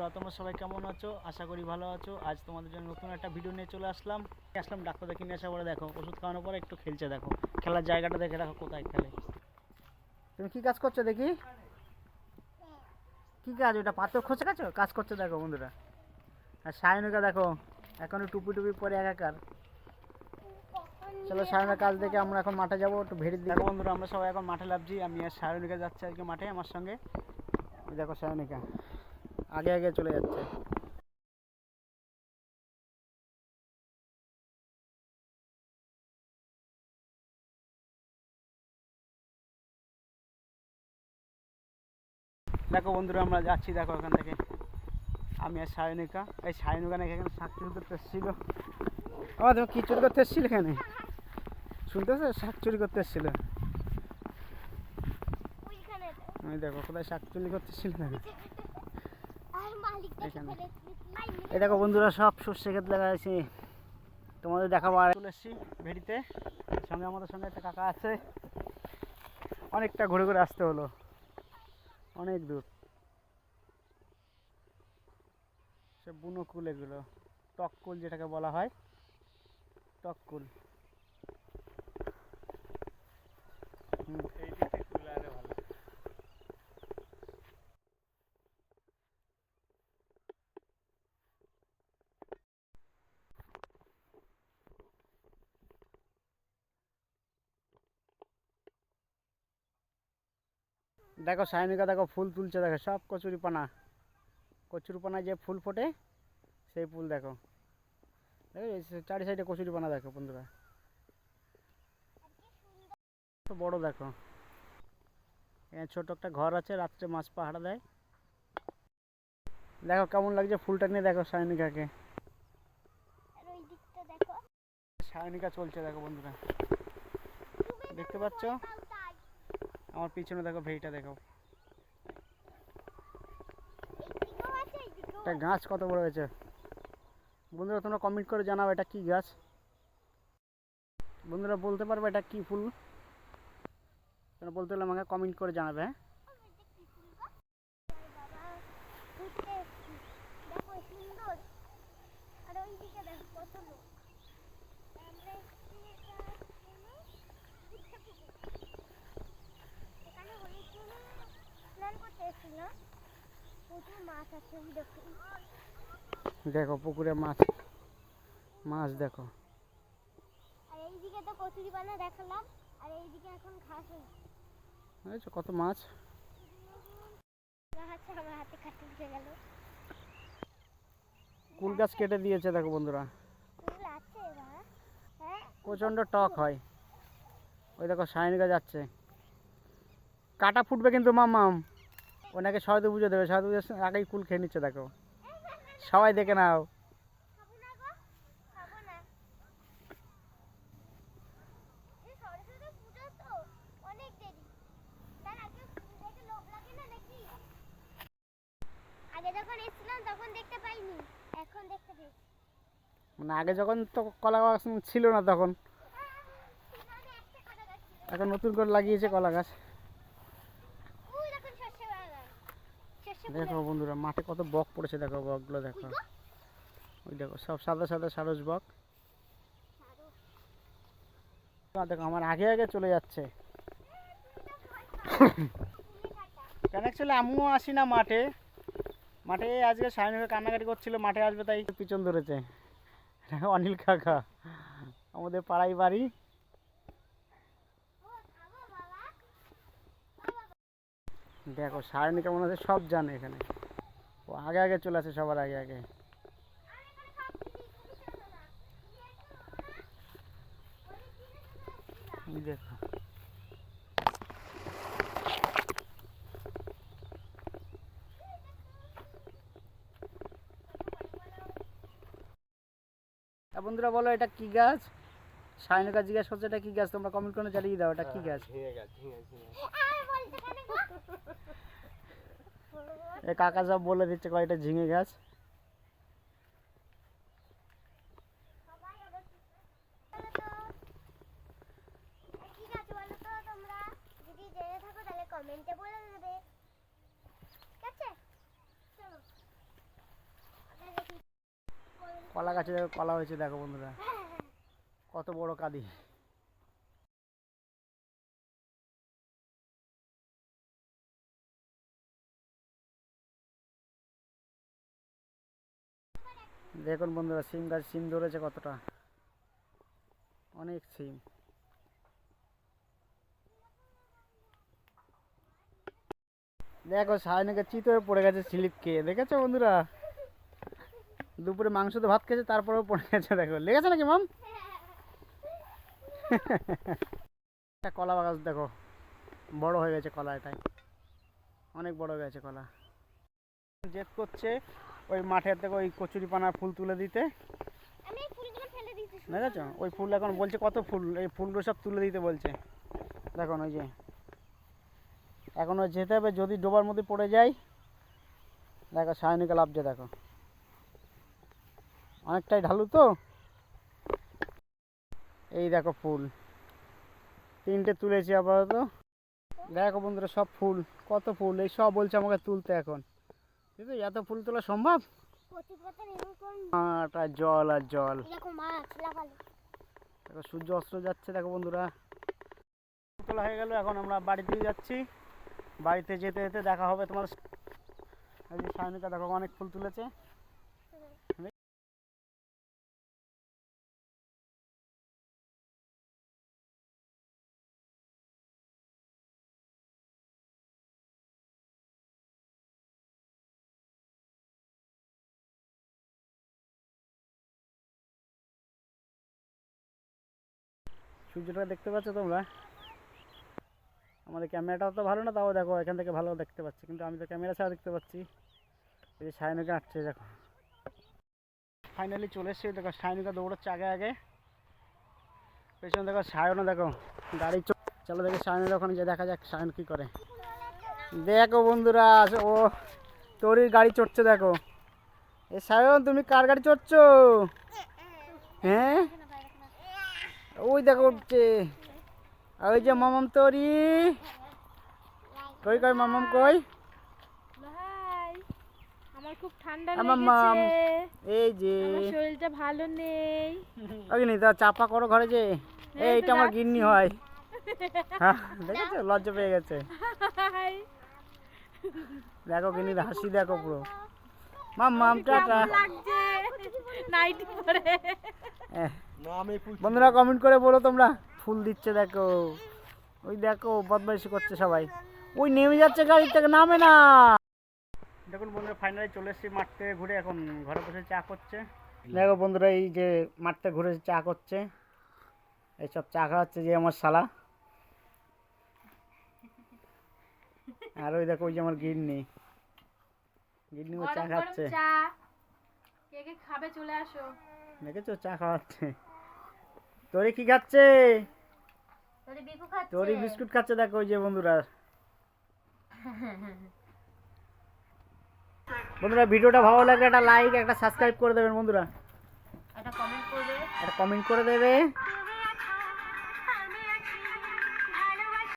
বন্ধুরা, তোমরা সবাই কেমন আছো? আশা করি ভালো আছো। আজ তোমাদের জন্য নতুন একটা ভিডিও নিয়ে চলে আসলাম। আসলাম ডাক্তার দেখে নিয়ে আসার পরে দেখো, ওষুধ খাওয়ানোর পরে একটু খেলছে দেখো। খেলার জায়গাটা দেখে দেখো কোথায় খেলে। তুমি কি কাজ করছ দেখি? কি কাজ? ওটা পাথর খোঁচে কাছো কাজ করছ দেখো বন্ধুরা। আর সায়নিকা দেখো, এখনও টুপি টুপি পরে একাকার। চলো সায়নের কাজ দেখে আমরা এখন মাঠে যাব, একটু ভেড়ি দেখো বন্ধুরা, আমরা সবাই এখন মাঠে লাভছি আমি আর সায়নিকা যাচ্ছি আর কি মাঠে আমার সঙ্গে। দেখো সায়নিকা। আগে আগে চলে যাচ্ছে। দেখো বন্ধুরা আমরা যাচ্ছি দেখো এখান থেকে। আমি আর সায়নিকা এই সায়নিকা নাকি এখানে শাক চুরি করতে এসেছিল। আমার তুমি কি চুরি করতে এসেছিল এখানে। শুনতেছো? শাক চুরি করতে এসেছিল। আমি দেখো কোথায় শাক চুরি করতে এসেছিল নাকি আর মালিক দেখে এখানে। এই দেখো বন্ধুরা, সব সর্ষে ক্ষেত লাগা আছে। তোমাদের দেখাবো আর চলে এসেছি ভেড়িতে। সঙ্গে আমাদের সঙ্গে একটা কাকা আছে। অনেকটা ঘুরে ঘুরে আসতে হলো। অনেক দূর। সে বুনো কুল এগুলো। টককুল যেটাকে বলা হয়। টককুল হুম এই দিক থেকে তুলে আরে ভালো দেখো সায়নিকা, দেখো ফুল তুলছে, দেখো সব কচুরিপানা। কচুরিপানায় যে ফুল ফোটে, সেই ফুল দেখো। দেখো চারি সাইডে কচুরিপানা দেখো বন্ধুরা। তো বড় দেখো। এখানে ছোট একটা ঘর আছে, রাত্রে মাছ পাহাড়া দেয়। দেখো কেমন লাগছে ফুলটা নিয়ে, দেখো সায়নিকাকে। সায়নিকা চলছে, দেখো বন্ধুরা। দেখতে পাচ্ছ? আমার পিছনে দেখো ভেড়িটা, দেখো। একটা গাছ কত বড় হয়েছে? বন্ধুরা, তোমরা কমেন্ট করে জানাও এটা কি গাছ। বন্ধুরা, বলতে পারবে এটা কি ফুল? তোমরা বলতে হলে আমাকে কমেন্ট করে জানাবে হ্যাঁ? সুন্দর। আর দেখো, কত লোক আমরা এসছি এটা এখানে ঘুরতে পুকুর। এখানে অনেকগুলো স্নান করতে এসেছিলাম প্রচুর মাছ আছে ওই দেখুন দেখো পুকুরে মাছ। মাছ দেখো। আর এইদিকে তো কচুরি দেখালাম আর এইদিকে এখন ঘাস হয়েছে কত মাছ। আমার হাতে কাটে উঠে গেল। কুল গাছ কেটে দিয়েছে দেখো বন্ধুরা। আছে হ্যাঁ প্রচণ্ড টক হয়। ওই দেখো সাইন গাছ যাচ্ছে। কাটা ফুটবে কিন্তু মামাম ওনাকে সবাই তো বুঝে দেবে সবাই বুঝে আগেই কুল খেয়ে নিচ্ছে, দেখো সবাই দেখে নাও সরস্বতী পুজো মানে আগে যখন তো কলা গাছ ছিল না তখন। এখন নতুন করে লাগিয়েছে কলা গাছ ওই দেখুন সর্ষে বাগান সর্ষে দেখো বন্ধুরা, মাঠে কত বক পড়েছে, দেখো বকগুলো দেখো। ওই দেখো, সব সাদা সাদা সারস বক। দেখো, আমার আগে আগে চলে যাচ্ছে। কেন অ্যাকচুয়ালি আমিও আসি না মাঠে। মাঠে আজকে সায়নিকা কান্নাকাটি করছিল, মাঠে আসবে তাই পিছন ধরেছে। অনিল কাকা, আমাদের পাড়াই বাড়ি। দেখো সায়নিকা কেমন আছে সব জানে এখানে। ও আগে আগে চলে আসে সবার আগে আগে। দেখো। বন্ধুরা বলো এটা কি গাছ? সায়নিকা জিজ্ঞাসা করছে এটা কি গাছ? তোমরা কমেন্ট করে জানিয়ে দাও এটা কি গাছ? আর বলতে কেন গো এ কাকা সব বলে দিচ্ছে কয়টা ঝিঙে গাছ। কলা গাছে কলা হয়েছে, দেখো বন্ধুরা। কত বড় কাঁদি। দেখুন বন্ধুরা, সিম গাছ, সিম ধরেছে কতটা? অনেক সিম। দেখো সায়নিকে চিত হয়ে পড়ে গেছে স্লিপ খেয়ে। দেখেছ বন্ধুরা? দুপুরে মাংস তো ভাত খেয়েছে, তারপরেও পড়ে গেছে, দেখো। লেগেছে নাকি, মাম? একটা কলা গাছ দেখো। বড় হয়ে গেছে কলা এটাই। অনেক বড় হয়ে গেছে কলা। জেদ করছে ওই মাঠের থেকে ওই কচুরি পানার ফুল তুলে দিতে। দেখেছ? ওই ফুল এখন বলছে কত ফুল এই ফুলগুলো সব তুলে দিতে বলছে। দেখুন ওই যে। এখন ওই যেতে হবে যদি ডোবার মধ্যে পড়ে যায়। দেখো সায়নিকা লাভছে দেখো। অনেকটাই ঢালু তো? এই দেখো ফুল। তিনটে তুলেছি আপাতত। দেখো বন্ধুরা সব ফুল কত ফুল? এই সব বলছে আমাকে তুলতে এখন। কিন্তু এত ফুল তোলা সম্ভব? মাঠ আর জল আর জল। দেখো, সূর্য অস্ত যাচ্ছে, দেখো বন্ধুরা। তোলা হয়ে গেল, এখন আমরা বাড়িতে যাচ্ছি। বাড়িতে যেতে যেতে দেখা হবে তোমার। সায়নিকা, দেখো, অনেক ফুল তুলেছে। সূর্যটা দেখতে পাচ্ছ তোমরা? আমাদের ক্যামেরাটাও তো ভালো না, তাও দেখো, এখান থেকে ভালো দেখতে পাচ্ছি। কিন্তু আমি তো ক্যামেরা ছাড়া দেখতে পাচ্ছি। এই যে সায়নিকা আসছে দেখো। ফাইনালি চলে এসছে, দেখো সায়নিকা দৌড়াচ্ছে আগে আগে। পেছনে দেখো সায়নও দেখো, গাড়ি চলো দেখো সায়নের ওখানে যে দেখা যাক সায়ন কী করে। দেখো বন্ধুরা, ও তোরই গাড়ি চড়ছে, দেখো। এ সায়ন তুমি কার গাড়ি চড়ছো? হ্যাঁ? ওই দেখো উঠছে। আর ওই যে মামাম তরি। কই কই মামাম কই? ভাই আমার খুব ঠান্ডা লেগেছে। এই যে। আমার শরীরটা ভালো নেই। অগ্নি তা চাপা করো ঘরে যে। এইটা আমার গিন্নি হয়। হ্যাঁ দেখেছ? লজ্জা পেয়ে গেছে। দেখো গিন্নির হাসি দেখো পুরো। মাম মাম টাটা। লাগছে? নাইটি পরে। এহ, বন্ধুরা কমেন্ট করে বলো তোমরা। ফুল দিচ্ছে দেখো। ওই দেখো বদমাইশি করছে সবাই। ওই নেমে যাচ্ছে গাড়ি থেকে নামে না। দেখুন বন্ধুরা ফাইনালি চলে এসেছি মাঠ থেকে ঘুরে। এখন ঘরে বসে চা করছে। দেখো বন্ধুরা এই যে মাঠ থেকে ঘুরে চা করছে। এইসব চা খাওয়াচ্ছে যে আমার শালা। আর ওই দেখো ওই যে আমার গিন্নি। গিন্নি ও চা খাচ্ছে। কে কে খাবে চলে আসো। দেখেছ? চা খাওয়াচ্ছে। তোরে কি খাচ্ছে? তোরে বিস্কুট খাচ্ছে দেখো ওই যে বন্ধুরা। বন্ধুরা ভিডিওটা ভালো লাগলে একটা লাইক একটা সাবস্ক্রাইব করে দেবেন বন্ধুরা। একটা কমেন্ট করে দেবে। একটা কমেন্ট করে দেবে।